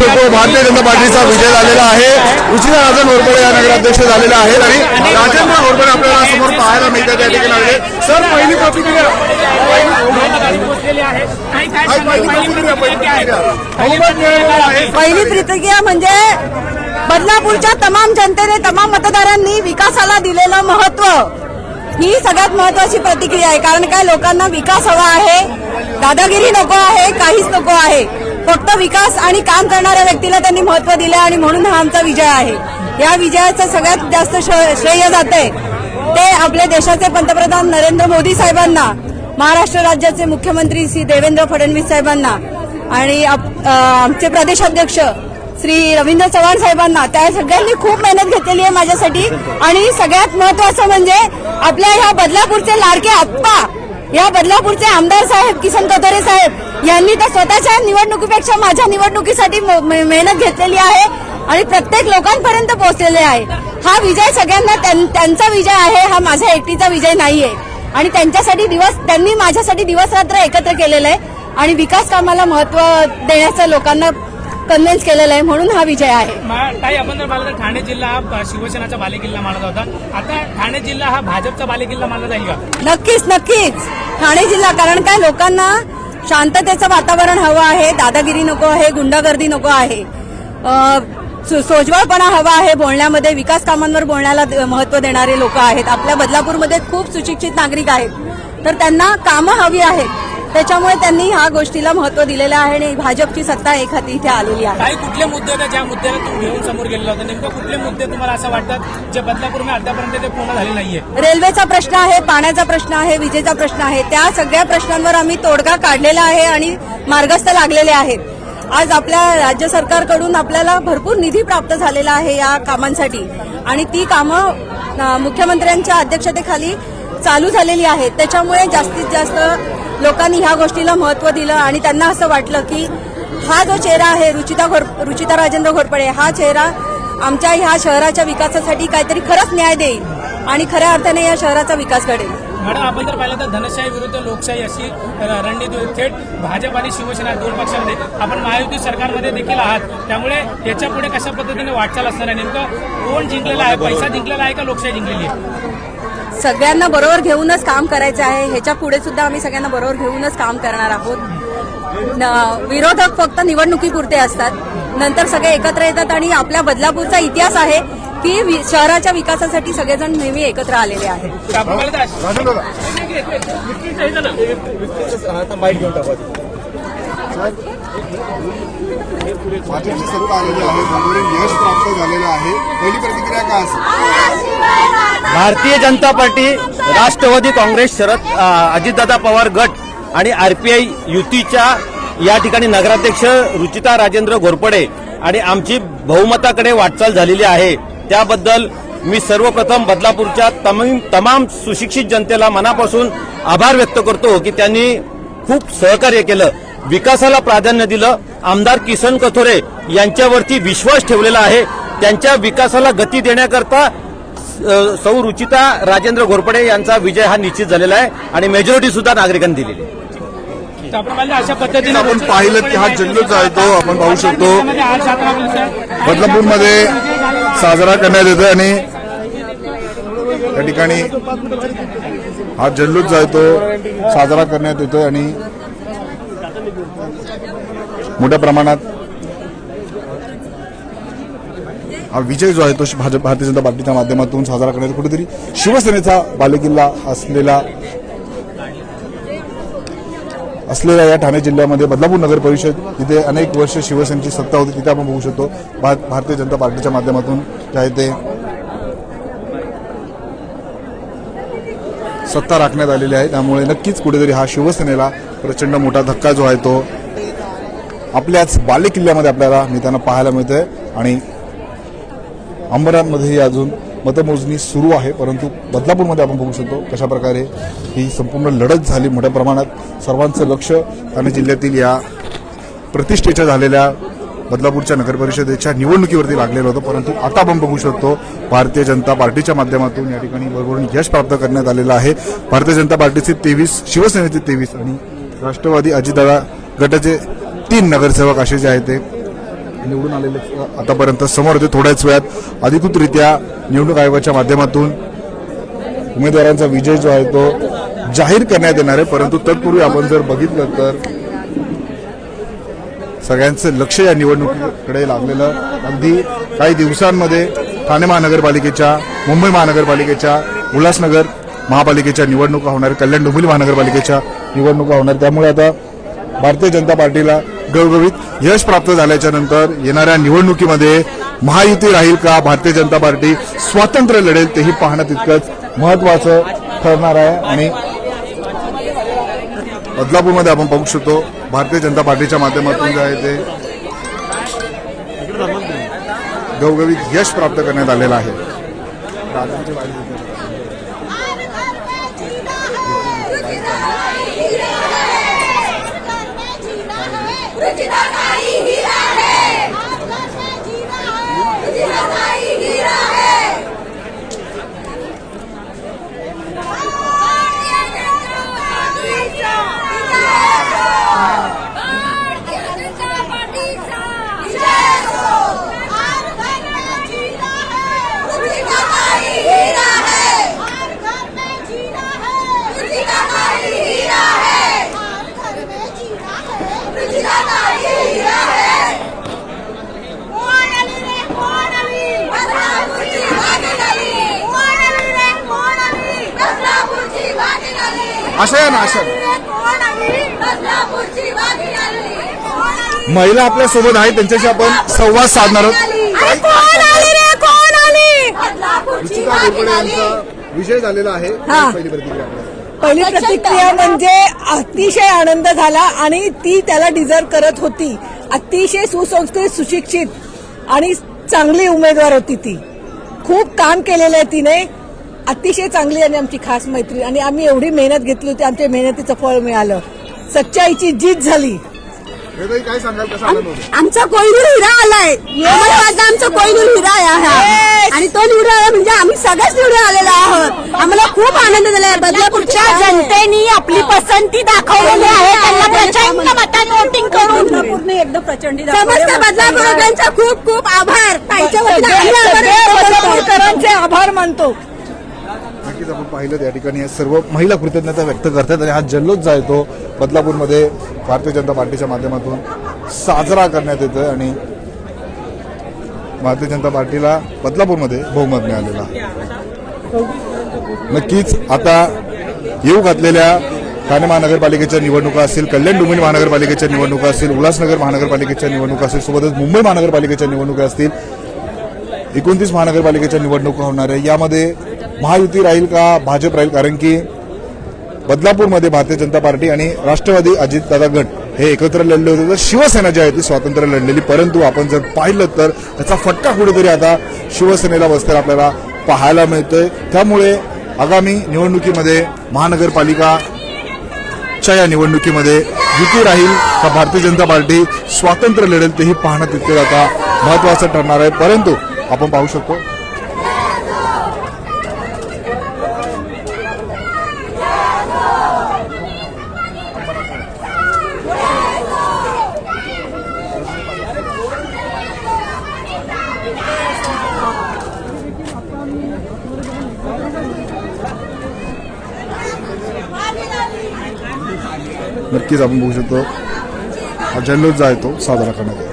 शकतो भारतीय जनता पार्टीचा विजय झालेला आहे. उशिरा राजन होरपडे या नगराध्यक्ष झालेल्या आहेत आणि राजेंद्र होरपडे आपल्याला समोर पाहायला मिळतात त्या ठिकाणी. आलेले. सर पहिली प्रतिक्रिया. पहिली प्रतिक्रिया म्हणजे बदलापूरच्या तमाम जनतेने तमाम मतदारांनी विकासाला दिलेलं महत्त्व. ही सगळ्यात महत्वाची प्रतिक्रिया आहे. कारण काय? लोकांना विकास हवा आहे. दादागिरी नको आहे. काहीच नको आहे. फक्त विकास आणि काम करणाऱ्या व्यक्तीला त्यांनी महत्त्व दिलं आणि म्हणून हा आमचा विजय आहे. या विजयाचं सगळ्यात जास्त श्रेय श्रेय आहे ते आपल्या देशाचे पंतप्रधान नरेंद्र मोदी साहेबांना महाराष्ट्र राज्याचे मुख्यमंत्री श्री देवेंद्र फडणवीस साहेबांना आणि आप- आमचे प्रदेशाध्यक्ष श्री रवींद्र चव्हाण साहेबांना. त्या सगळ्यांनी खूप मेहनत घेतलेली आहे माझ्यासाठी आणि सगळ्यात महत्वाचं म्हणजे आपल्या ह्या बदलापूरचे लाडके आप्पा या बदलापूरचे आमदार साहेब किसन कथोरे साहेब यांनी तर स्वतःच्या निवडणुकीपेक्षा माझ्या निवडणुकीसाठी मेहनत घेतलेली आहे आणि प्रत्येक लोकांपर्यंत पोहोचलेले आहे. हा विजय सगळ्यांना त्यां- त्यांचा विजय आहे हा माझ्या एकटीचा विजय नाहीये. आणि त्यांच्यासाठी दिवस त्यांनी माझ्यासाठी दिवस रात्र एकत्र केलेलं आहे आणि विकास कामाला महत्त्व देण्याचं लोकांना कन्व्हिन्स केलेलं आहे म्हणून हा विजय आहे. ताई आपण जर पाहिलं तर ठाणे जिल्हा हा शिवसेनाचा बालेकिल्ला मानला होता आता ठाणे जिल्हा हा भाजपचा बालेकिल्ला मानला जाईल का? नक्कीच नक्कीच. ठाणे जिल्हा कारण काय? लोकांना शांततेचं वातावरण हवं आहे दादागिरी नको आहे गुंडागर्दी नको आहे. अ, सोजवळपणा हवा आहे बोलण्यामध्ये विकास कामांवर बोलण्याला द- महत्त्व देणारे लोक आहेत. आपल्या बदलापूरमध्ये खूप सुशिक्षित नागरिक आहेत. तर त्यांना कामं हवी आहेत. त्याच्यामुळे त्यांनी ह्या गोष्टीला महत्त्व दिलेलं आहे आणि भाजपची सत्ता एक हाती इथे आलेली आहे. काही कुठले मुद्दे होते? ज्या मुद्द्याला तुम्ही घेऊन समोर गेलेला होता. नेमकं कुठले मुद्दे तुम्हाला असं वाटतात जे बदलापूर अद्यापर्यंत ते पूर्ण झाले नाहीये? रेल्वेचा प्रश्न आहे पाण्याचा प्रश्न आहे विजेचा प्रश्न आहे. त्या सगळ्या प्रश्नांवर आम्ही तोडगा काढलेला आहे आणि मार्गस्थ लागलेले आहेत. आज आपल्या राज्य सरकारकडून आपल्याला भरपूर निधी प्राप्त झालेला आहे या कामांसाठी. आणि ती कामं मुख्यमंत्र्यांच्या अध्यक्षतेखाली चालू झालेली आहेत. त्याच्यामुळे जास्तीत जास्त लोकांनी ह्या गोष्टीला महत्त्व दिलं आणि त्यांना असं वाटलं की हा जो चेहरा आहे रुचिता घोर रुचिता राजेंद्र घोरपडे हा चेहरा आमच्या ह्या शहराच्या विकासासाठी काहीतरी खरंच न्याय देईल आणि खऱ्या अर्थाने या शहराचा विकास घडेल. मॅडम आपण जर पाहिलं तर धनशाही विरुद्ध लोकशाही अशी रणनीती थेट भाजप आणि शिवसेना दोन पक्षांमध्ये आपण महायुती सरकारमध्ये देखील आहात. त्यामुळे याच्यापुढे कशा पद्धतीने वाटचाल असणार आहे? नेमकं कोण जिंकलेला आहे? पैसा जिंकलेला आहे का लोकशाही जिंकलेली आहे? सगळ्यांना बरोबर घेऊनच काम करायचं आहे. ह्याच्या पुढे सुद्धा आम्ही सगळ्यांना बरोबर घेऊनच काम करणार आहोत. न- विरोधक फक्त निवडणुकीपुरते असतात. नंतर सगळे एकत्र येतात आणि आपल्या बदलापूरचा इतिहास आहे की वि- शहराच्या विकासासाठी सगळेजण नेहमी एकत्र आलेले आहेत. भाजपची सत्ता आलेली आहे. त्यामुळे यश प्राप्त झालेलं आहे. पहिली प्रतिक्रिया काय असेल? भारतीय जनता पार्टी राष्ट्रवादी काँग्रेस शरद अजितदादा पवार गट आणि आरपीआय युतीच्या या ठिकाणी नगराध्यक्ष रुचिता राजेंद्र घोरपडे आणि आमची बहुमताकडे वाटचाल झालेली आहे. त्याबद्दल मी सर्वप्रथम बदलापूरच्या तमाम तमाम सुशिक्षित जनतेला मनापासून आभार व्यक्त करतो की त्यांनी खूप सहकार्य केलं. विकासाला प्राधान्य दिलं. आमदार किसन कथोरे यांच्यावरती विश्वास ठेवलेला आहे. त्यांच्या विकासाला गती देण्याकरता सौ रुचिता राजेंद्र घोरपडे यांचा विजय हा निश्चित झालेला आहे आणि मेजॉरिटी सुद्धा नागरिकांनी दिलेली आहे. त्याप्रमाणे अशा पद्धतीने आपण पाहिलं की हा जल्लोष आहे तो आपण पाहू शकतो. बदलापूरमध्ये साजरा करण्यात येतो आणि या ठिकाणी हा जल्लोष आहे तो साजरा करण्यात येतोय आणि मोठ्या प्रमाणात. हा विजय जो आहे तो भाजप भारतीय जनता पार्टीच्या माध्यमातून साजरा करण्यात कुठेतरी शिवसेनेचा बालेकिल्ला असलेला असलेल्या या ठाणे जिल्ह्यामध्ये बदलापूर नगर परिषद तिथे अनेक वर्ष शिवसेनेची सत्ता होती तिथे आपण बघू शकतो. भारतीय जनता पार्टीच्या माध्यमातून जे आहे ते सत्ता राखण्यात आलेली आहे. त्यामुळे नक्कीच कुठेतरी हा शिवसेनेला प्रचंड मोठा धक्का जो आहे तो आपल्याच बालेकिल्ल्यामध्ये आपल्याला नेताना पाहायला मिळतंय. आणि अंबरांमध्येही अजून मतमोजणी सुरू आहे परंतु बदलापूरमध्ये आपण बघू शकतो कशा प्रकारे ही संपूर्ण लढत झाली मोठ्या प्रमाणात. सर्वांचं लक्ष ठाणे जिल्ह्यातील या प्रतिष्ठेच्या झालेल्या बदलापूरच्या नगरपरिषदेच्या निवडणुकीवरती लागलेलं होतं परंतु आता आपण बघू शकतो भारतीय जनता पार्टीच्या माध्यमातून या ठिकाणी भरभरून यश प्राप्त करण्यात आलेलं आहे. भारतीय जनता पार्टीचे तेवीस शिवसेनेचे तेवीस आणि राष्ट्रवादी अजितदादा गटाचे तीन नगरसेवक असे जे आहेत ते निवडून आलेले आतापर्यंत समोर होते थोड्याच वेळात. अधिकृतरित्या निवडणूक आयोगाच्या माध्यमातून उमेदवारांचा विजय जो आहे तो जाहीर करण्यात येणार आहे. परंतु तत्पूर्वी आपण जर बघितलं तर सगळ्यांचं लक्ष या निवडणुकीकडे लागलेलं अगदी काही दिवसांमध्ये ठाणे महानगरपालिकेच्या मुंबई महानगरपालिकेच्या उल्हासनगर महापालिकेच्या निवडणुका होणार कल्याण डोंबिवली महानगरपालिकेच्या निवडणुका होणार. त्यामुळे आता भारतीय जनता पार्टीला गवगवीत यश प्राप्त झाल्याच्यानंतर येणाऱ्या निवडणुकीमध्ये महायुती राहील का? भारतीय जनता पार्टी स्वातंत्र्य लढेल तेही पाहणं तितकंच महत्वाचं ठरणार आहे. आणि बदलापूरमध्ये आपण पाहू शकतो भारतीय जनता पार्टीच्या माध्यमातून जे आहे ते गवगवीत यश प्राप्त करण्यात आलेलं आहे. Grande Nanaí! आशा आहे ना आशा महिला आपल्यासोबत आहेत त्यांच्याशी आपण संवाद साधणार आहोत. रुचिका यांचा झालेला आहे. पहिली प्रतिक्रिया आपल्याला. पहिली प्रतिक्रिया म्हणजे अतिशय आनंद झाला आणि ती त्याला डिझर्व करत होती. अतिशय सुसंस्कृत सुशिक्षित आणि चांगली उमेदवार होती ती. खूप काम केलेलं आहे तिने. अतिशय चांगली आणि आमची खास मैत्री आणि आम्ही एवढी मेहनत घेतली होती आमच्या मेहनतीचं फळ मिळालं. सच्चाईची जीत झाली. काय सांगाल आमचा कोहिनूर हिरा आलाय. आमचा कोहिनूर हिरा आहे हा. आणि तो निवडून आला म्हणजे आम्ही सगळेच निवडून आलेलो आहोत. आम्हाला खूप आनंद झाला बदलापूरच्या जनतेने आपली पसंती दाखवलेली आहे. त्यांना प्रचंड मतांनी वोटिंग करून एकदम प्रचंड समस्त बदलापूरकरांचा खूप खूप आभार. ताईच्या वतीने आम्ही आभार व्यक्त करतो. बदलापूरकरांचे आभार मानतो नक्कीच आपण पाहिलं त्या ठिकाणी या सर्व महिला कृतज्ञता व्यक्त करतात आणि हा जल्लोष जो आहे तो बदलापूरमध्ये भारतीय जनता पार्टीच्या माध्यमातून साजरा करण्यात येतोय आणि भारतीय जनता पार्टीला बदलापूरमध्ये बहुमत मिळालेला नक्कीच आता येऊ घातलेल्या ठाणे महानगरपालिकेच्या निवडणुका असतील कल्याण डोंबिवली महानगरपालिकेच्या निवडणुका असतील उल्हासनगर महानगरपालिकेच्या निवडणुका असतील सोबतच मुंबई महानगरपालिकेच्या निवडणुका असतील एकोणतीस महानगरपालिकेच्या निवडणुका होणार आहे. यामध्ये महायुती राहील का? भाजप राहील? कारण की बदलापूरमध्ये भारतीय जनता पार्टी आणि राष्ट्रवादी अजितदादा गट हे एकत्र लढले होते. तर शिवसेना जी आहे ती स्वातंत्र्य लढलेली. परंतु आपण जर पाहिलं तर त्याचा फटका कुठेतरी आता शिवसेनेला बसताना आपल्याला पाहायला मिळतोय. त्यामुळे आगामी निवडणुकीमध्ये महानगरपालिका च्या या निवडणुकीमध्ये युती राहील का? भारतीय जनता पार्टी स्वातंत्र्य लढेल तेही पाहणं तितकं आता महत्वाचं ठरणार आहे. परंतु आपण पाहू शकतो नक्कीच आपण बघू शकतो. हा जल्लोष जो आहे तो साजरा करण्यात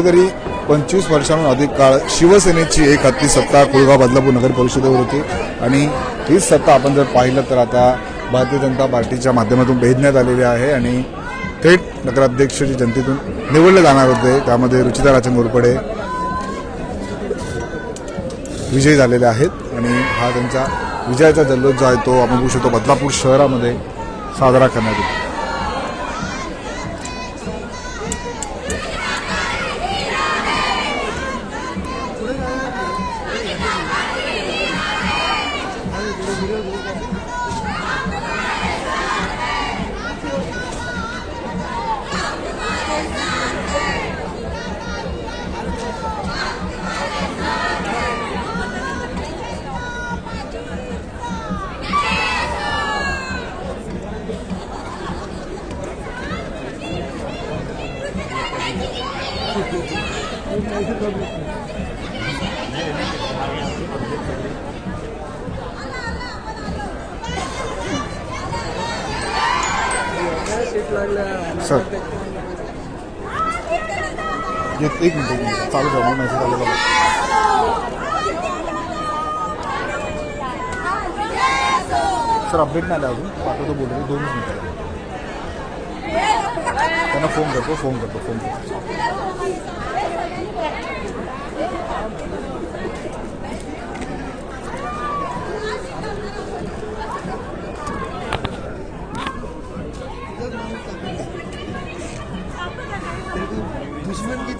कुठेतरी पंचवीस वर्षांहून अधिक काळ शिवसेनेची एक हत्ती सत्ता कुळगाव बदलापूर नगर परिषदेवर होती. आणि हीच सत्ता आपण जर पाहिलं तर आता भारतीय जनता पार्टीच्या माध्यमातून भेदण्यात आलेली आहे आणि थेट नगराध्यक्ष जे जनतेतून निवडले जाणार होते. त्यामध्ये रुचिता राजन घोरपडे विजयी झालेले आहेत. आणि हा त्यांचा विजयाचा जल्लोष जो आहे तो आपण बघू शकतो. बदलापूर शहरामध्ये साजरा करण्यात येतो. सर. एक एक मिनिट. चालू ठेवा मेसेज आलेला बघा. सर अपडेट नाही आला अजून. पाठवतो बोलतो. दोनच मिनिटं. त्यांना फोन करतो फोन करतो फोन करतो.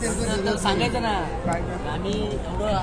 सांगायचं ना. आम्ही एवढं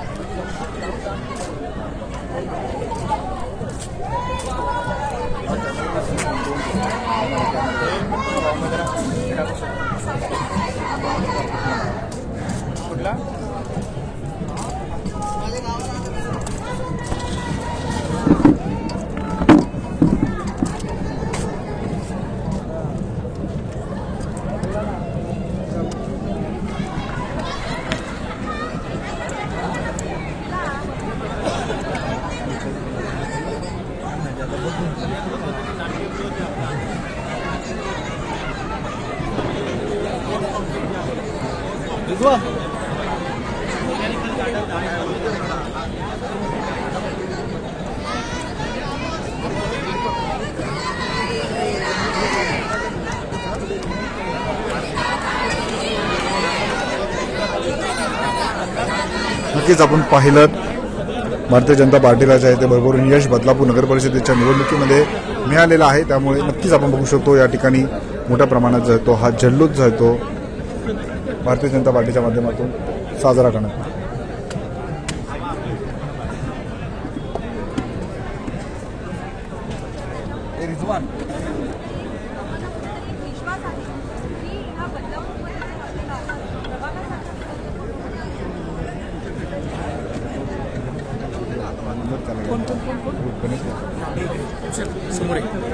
नक्कीच आपण पाहिलं भारतीय जनता पार्टीला जे आहे ते भरभरून यश बदलापूर नगर परिषदेच्या निवडणुकीमध्ये मिळालेलं आहे. त्यामुळे नक्कीच आपण बघू शकतो या ठिकाणी मोठ्या प्रमाणात जो तो हा जल्लोष जो तो भारतीय जनता पार्टीच्या माध्यमातून साजरा करण्यात येतो.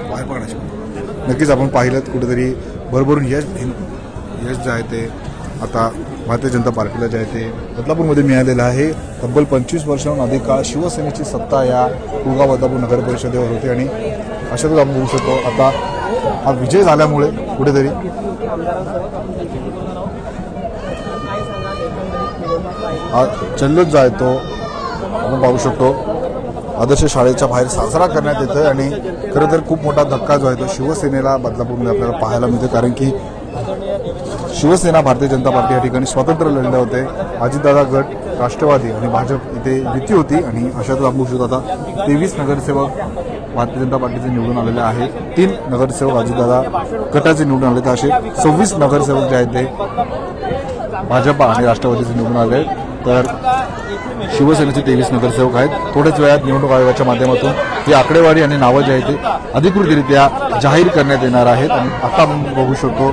बाहेर पाडायचे. नक्कीच आपण पाहिलं कुठेतरी भरभरून यश यश जे आहे ते आता भारतीय जनता पार्टीला जे आहे ते बदलापूरमध्ये मिळालेलं आहे. तब्बल पंचवीस वर्षांहून अधिक काळ शिवसेनेची सत्ता या कुळगाव बदलापूर नगर परिषदेवर होती आणि अशातच आपण बघू शकतो आता हा विजय झाल्यामुळे कुठेतरी हा जल्लोष जो आहे तो आपण पाहू शकतो. आदर्श शाळेच्या बाहेर साजरा करण्यात येतोय आणि खरं तर खूप मोठा धक्का जो आहे तो शिवसेनेला बदलापूरमध्ये आपल्याला पाहायला मिळतो कारण की शिवसेना भारतीय जनता पार्टी या ठिकाणी स्वतंत्र लढले होते. अजितदादा गट राष्ट्रवादी आणि भाजप इथे युती होती आणि अशातच आपण शकतो आता तेवीस नगरसेवक भारतीय जनता पार्टीचे निवडून आलेले आहेत. तीन नगरसेवक अजितदादा गटाचे निवडून आले तर असे. सव्वीस नगरसेवक जे आहेत ते भाजपा आणि राष्ट्रवादीचे निवडून आले तर शिवसेनेचे तेवीस नगरसेवक आहेत. थोड्याच वेळात निवडणूक आयोगाच्या माध्यमातून ही आकडेवारी आणि नावं जी आहेत ते अधिकृतरित्या जाहीर करण्यात येणार आहेत आणि आता आपण बघू शकतो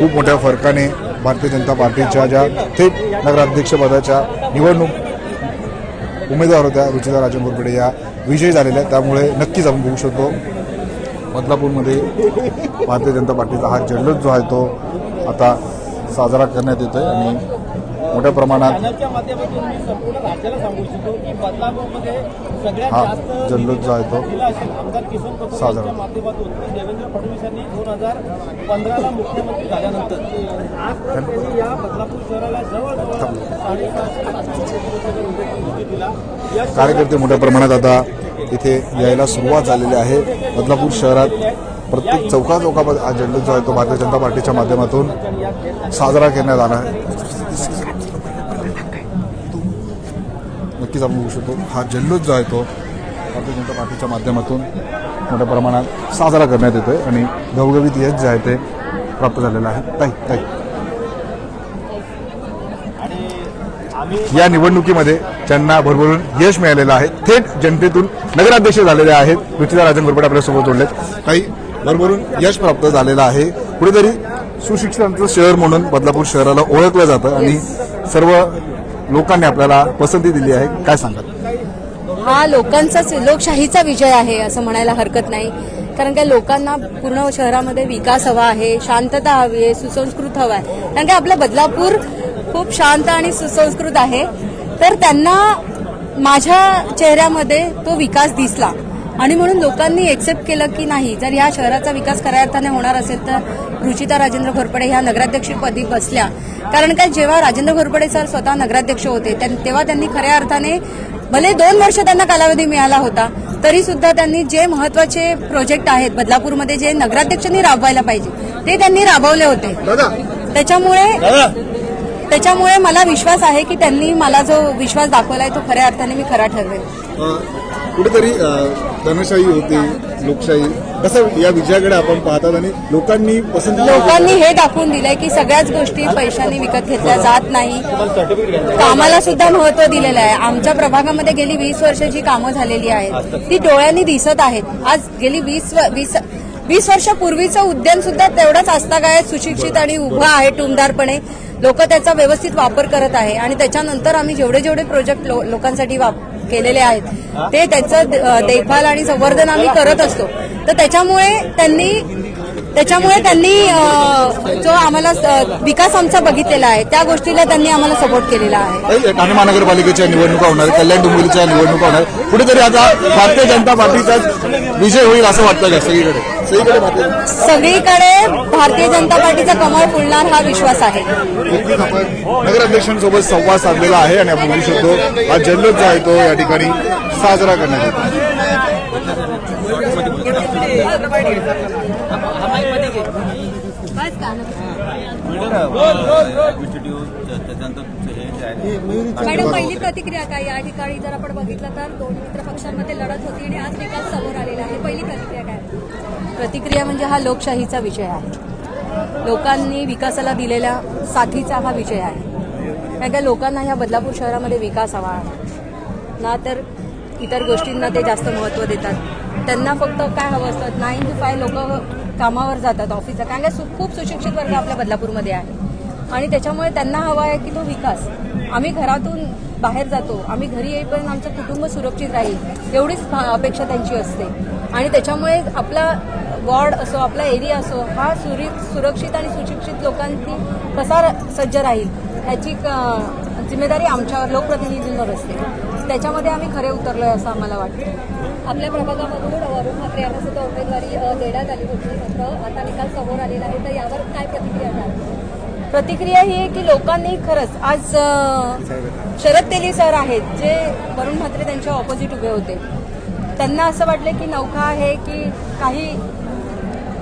खूप मोठ्या फरकाने भारतीय जनता पार्टीच्या ज्या थेट नगराध्यक्षपदाच्या निवडणूक उमेदवार होत्या रुचिता राजन या विजयी झालेल्या त्यामुळे नक्कीच आपण बघू शकतो बदलापूरमध्ये भारतीय जनता पार्टीचा हा जल्लोष जो आहे तो आता साजरा करण्यात येतो आहे आणि मोठ्या प्रमाणात हा जल्लोष जो आहे तो साजरा. देवेंद्र दोन हजार पंधराला मुख्यमंत्री झाल्यानंतर. या बदलापूर शहराला कार्यकर्ते मोठ्या प्रमाणात आता इथे यायला सुरुवात झालेली आहे. बदलापूर शहरात प्रत्येक चौका चौकामध्ये हा जल्लोष जो आहे तो भारतीय जनता पार्टीच्या माध्यमातून साजरा करण्यात आला आहे. नक्कीच आपण बघू शकतो. हा जल्लोष जो आहे तो भारतीय जनता पार्टीच्या माध्यमातून मोठ्या प्रमाणात साजरा करण्यात येतोय आणि घवघवीत यश जे आहे ते प्राप्त झालेलं आहे. ताई ताई. या निवडणुकीमध्ये ज्यांना भरभरून यश मिळालेलं आहे थेट जनतेतून नगराध्यक्ष झालेले आहेत. पृथ्वीराज राजन गोरपडे आपल्यासोबत जोडलेत. काही भरभरून यश प्राप्त झालेलं आहे. कुठेतरी सुशिक्षितांचं शहर म्हणून बदलापूर शहराला ओळखलं जातं आणि सर्व लोकांनी आपल्याला पसंती दिली आहे. काय सांगाल? हा लोकांचाच लोकशाहीचा विजय आहे असं म्हणायला हरकत नाही. कारण काय लोकांना पूर्ण शहरामध्ये विकास हवा आहे शांतता हवी आहे सुसंस्कृत हवा आहे. कारण काय आपलं बदलापूर खूप शांत आणि सुसंस्कृत आहे. तर त्यांना माझ्या चेहऱ्यामध्ये तो विकास दिसला. आणि म्हणून लोकांनी एक्सेप्ट केलं की नाही जर या शहराचा विकास खऱ्या अर्थाने होणार असेल तर रुचिता राजेंद्र घोरपडे ह्या नगराध्यक्षपदी बसल्या. कारण काय जेव्हा राजेंद्र घोरपडे सर स्वतः नगराध्यक्ष होते तेव्हा त्यांनी खऱ्या अर्थाने भले दोन वर्ष त्यांना कालावधी मिळाला होता तरी सुद्धा त्यांनी जे महत्त्वाचे प्रोजेक्ट आहेत बदलापूरमध्ये जे नगराध्यक्षांनी राबवायला पाहिजे ते त्यांनी राबवले होते. त्याच्यामुळे त्याच्यामुळे मला विश्वास आहे की त्यांनी मला जो विश्वास दाखवलाय तो खऱ्या अर्थाने मी खरा ठरवेल कुठेतरी धनशाही होती लोकशाही कसं या विजयाकडे आपण पाहतात आणि लोकांनी पसंत लोकांनी हे दाखवून दिलंय की सगळ्याच गोष्टी पैशाने विकत घेतल्या जात नाही. कामाला सुद्धा महत्त्व दिलेलं आहे. आमच्या प्रभागामध्ये गेली वीस वर्ष जी कामं झालेली आहेत. ती डोळ्यांनी दिसत आहेत. आज गेली वीस वीस वीस वर्षापूर्वीचं उद्यान सुद्धा तेवढंच आस्थागायत सुशिक्षित आणि उभं आहे टुमदारपणे. लोक त्याचा व्यवस्थित वापर करत आहे. आणि त्याच्यानंतर आम्ही जेवढे जेवढे प्रोजेक्ट लोकांसाठी वाप- केलेले आहेत. ते त्याचं देखभाल आणि संवर्धन आम्ही करत असतो. तर त्याच्यामुळे त्यांनी त्याच्यामुळे त्यांनी जो आम्हाला विकास आमचा बघितलेला आहे. त्या गोष्टीला त्यांनी आम्हाला सपोर्ट केलेला आहे. ठाणे महानगरपालिकेच्या निवडणुका होणार कल्याण डोंबिवलीच्या निवडणुका होणार. कुठेतरी आता भारतीय जनता पार्टीचा विजय होईल असं वाटतं का सगळीकडे? सगळीकडे भारतीय सगळीकडे भारतीय जनता पार्टीचा कमळ फुलणार हा विश्वास आहे. नगराध्यक्षांसोबत संवाद साधलेला आहे आणि आपण बघू शकतो हा जल्लोष जो आहे तो या ठिकाणी साजरा करण्यात येतो. मॅडम पहिली प्रतिक्रिया काय? या ठिकाणी जर आपण बघितलं तर दोन मित्र पक्षांमध्ये लढत होती आणि आज निकाल समोर आलेला आहे पहिली प्रतिक्रिया काय? प्रतिक्रिया म्हणजे हा लोकशाहीचा विषय आहे. लोकांनी विकासाला दिलेल्या साथीचा हा विषय आहे. कारण का लोकांना ह्या बदलापूर शहरामध्ये विकास हवा आहे. ना तर इतर गोष्टींना ते जास्त महत्त्व देतात. त्यांना फक्त काय हवं असतं? नाईन टू फाय लोक कामावर जातात ऑफिसला कारण का सु- खूप सुशिक्षित वर्ग आपल्या बदलापूरमध्ये आहे. आणि त्याच्यामुळे त्यांना हवा आहे की तो विकास. आम्ही घरातून बाहेर जातो आम्ही घरी येईपर्यंत आमचं कुटुंब सुरक्षित राहील एवढीच अपेक्षा त्यांची असते. आणि त्याच्यामुळे आपला वॉर्ड असो आपला एरिया असो हा सुरी सुरक्षित आणि सुशिक्षित लोकांनी कसा सज्ज राहील ह्याची जिम्मेदारी आमच्या लोकप्रतिनिधींवर असते. त्याच्यामध्ये आम्ही खरे उतरलोय असं आम्हाला वाटतं. आपल्या प्रभागामधून वरुण ठाकरे यांना सुद्धा उमेदवारी अ, देण्यात आली होती. मात्र आता निकाल समोर आलेला आहे. तर यावर काय प्रतिक्रिया द्याल? प्रतिक्रिया ही आहे की लोकांनी खरंच आज शरद तेली सर आहेत जे वरुण म्हात्रे त्यांच्या ऑपोजिट उभे होते. त्यांना असं वाटलं की नौका आहे की काही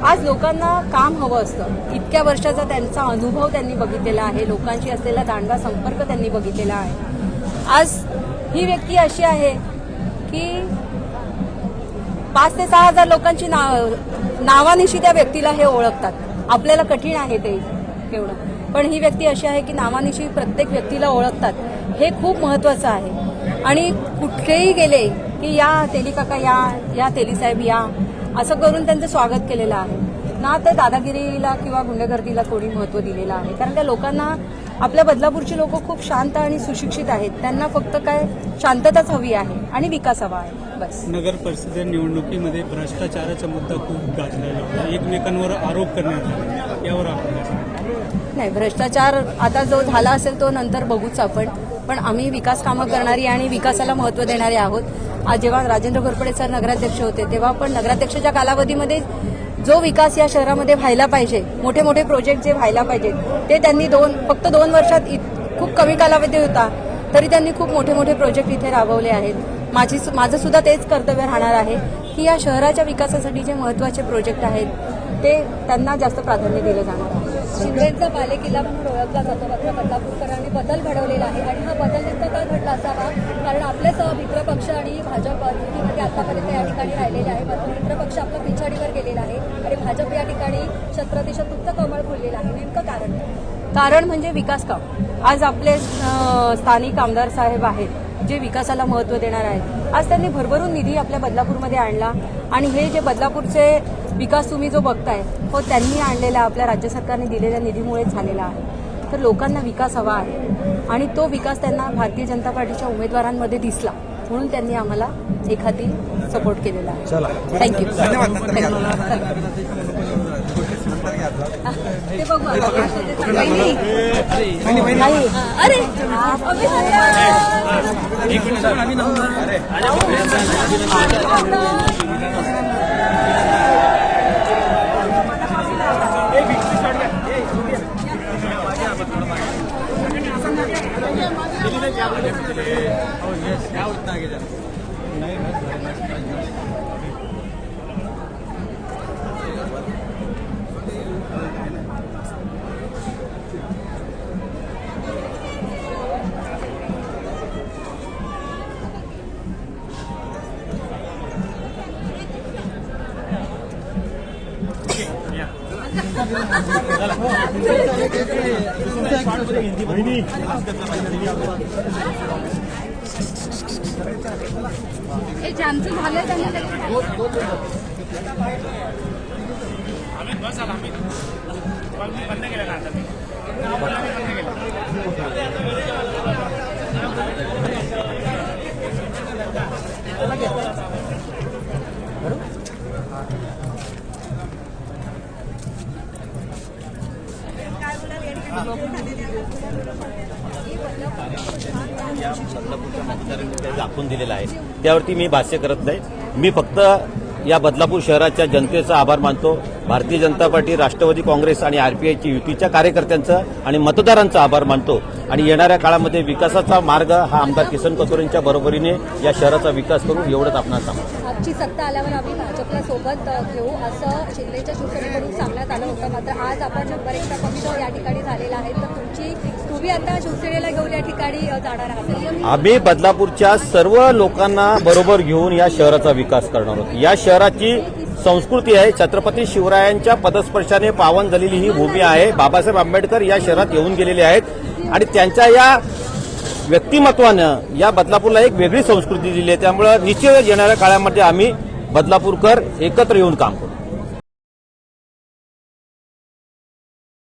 आज लोकांना काम हवं असतं. इतक्या वर्षाचा त्यांचा अनुभव त्यांनी बघितलेला आहे. लोकांशी असलेला दांडवा संपर्क त्यांनी बघितलेला आहे. आज ही व्यक्ती अशी आहे की पाच ते सहा हजार लोकांची नाव नावानिशी त्या व्यक्तीला हे ओळखतात. आपल्याला कठीण आहे ते एवढं पण ही व्यक्ती अशी आहे की नावानिशी प्रत्येक व्यक्तीला ओळखतात. हे खूप महत्वाचं आहे. आणि कुठेही गेले की या तेली काका या या तेलीसाहेब या असं करून त्यांचं स्वागत केलेलं आहे. ना ते दादागिरीला किंवा गुंडगर्दीला कोणी महत्त्व दिलेलं आहे. कारण त्या लोकांना आपल्या बदलापूरची लोक खूप शांत आणि सुशिक्षित आहेत. त्यांना फक्त काय शांतताच हवी आहे आणि विकास हवा आहे. बस. नगर परिषद निवडणुकीमध्ये भ्रष्टाचाराचा मुद्दा खूप गाजलेला होता. एकमेकांवर आरोप करण्यात आले. यावर आपण? नाही भ्रष्टाचार आता जो झाला असेल तो नंतर बघूच आपण. पण आम्ही विकास कामं करणारी आणि विकासाला महत्त्व देणारे आहोत. आज जेव्हा राजेंद्र घोरपडे सर नगराध्यक्ष होते तेव्हा पण नगराध्यक्षाच्या कालावधीमध्ये जो विकास या शहरामध्ये व्हायला पाहिजे मोठे मोठे प्रोजेक्ट जे व्हायला पाहिजेत ते त्यांनी दोन फक्त दोन वर्षात खूप कमी कालावधी होता. तरी त्यांनी खूप मोठे मोठे प्रोजेक्ट इथे राबवले आहेत. माझी माझं सुद्धा तेच कर्तव्य राहणार आहे की या शहराच्या विकासासाठी जे महत्त्वाचे प्रोजेक्ट आहेत ते त्यांना जास्त प्राधान्य दिलं जाणार आहे. शिंदेचा बालेकिल्ला म्हणून ओळखला जातो. मात्र बदलापूरकरांनी बदल घडवलेला आहे आणि हा बदल नेमका काय घडला असावा? कारण आपलेच मित्र पक्ष आणि भाजप युतीमध्ये आतापर्यंत या ठिकाणी राहिलेले आहे मात्र मित्र पक्ष आपला पिछाडीवर गेलेला आहे आणि भाजप या ठिकाणी शत्रदिशा तुमचं कमळ फुललेलं आहे. नेमकं कारण? कारण म्हणजे विकास काम. आज आपले स्थानिक आमदार साहेब आहेत. जे विकासाला महत्त्व देणार आहेत. आज त्यांनी भरभरून निधी आपल्या बदलापूरमध्ये आणला आणि हे जे बदलापूरचे विकास तुम्ही जो बघताय हो त्यांनी आणलेला आपल्या राज्य सरकारने दिलेल्या निधीमुळेच झालेला आहे. तर लोकांना विकास हवा आहे आणि तो विकास त्यांना भारतीय जनता पार्टीच्या उमेदवारांमध्ये दिसला म्हणून त्यांनी आम्हाला एखादी सपोर्ट केलेला आहे. थँक्यू ते बघू आता. झालं आम्ही बस आला आम्ही बंद केलं ना आता मी बंद केलं दाखवून दिलेला आहे त्यावरती मी भाष्य करत नाही. मी फक्त या बदलापूर शहराच्या जनतेचा आभार मानतो. भारतीय जनता पार्टी राष्ट्रवादी काँग्रेस आणि आरपीआयची युतीच्या कार्यकर्त्यांचं आणि मतदारांचा आभार मानतो. आणि येणाऱ्या काळामध्ये विकासाचा मार्ग हा आमदार किसन कथोरेंच्या बरोबरीने या शहराचा विकास करू एवढंच आपणाला सांगतो. आजची सत्ता आल्यावर आम्ही भाजपला सोबत घेऊ असं शिंदेच्या शिवसेनेकडून सांगण्यात आलं होतं. मात्र आज आपण शंभर पक्ष या ठिकाणी झालेला आहे. तर तुमची तुम्ही आता शिवसेनेला घेऊन या ठिकाणी जाणार आहात. आम्ही बदलापूरच्या सर्व लोकांना बरोबर घेऊन या शहराचा विकास करणार आहोत. या शहराची संस्कृती आहे. छत्रपती शिवरायांच्या पदस्पर्शाने पावन झालेली ही भूमी आहे. बाबासाहेब आंबेडकर या शहरात येऊन गेलेले आहेत. आणि त्यांच्या या व्यक्तिमत्वानं या बदलापूरला एक वेगळी संस्कृती दिली आहे. त्यामुळे निश्चित येणाऱ्या काळामध्ये आम्ही बदलापूरकर एकत्र येऊन काम करू.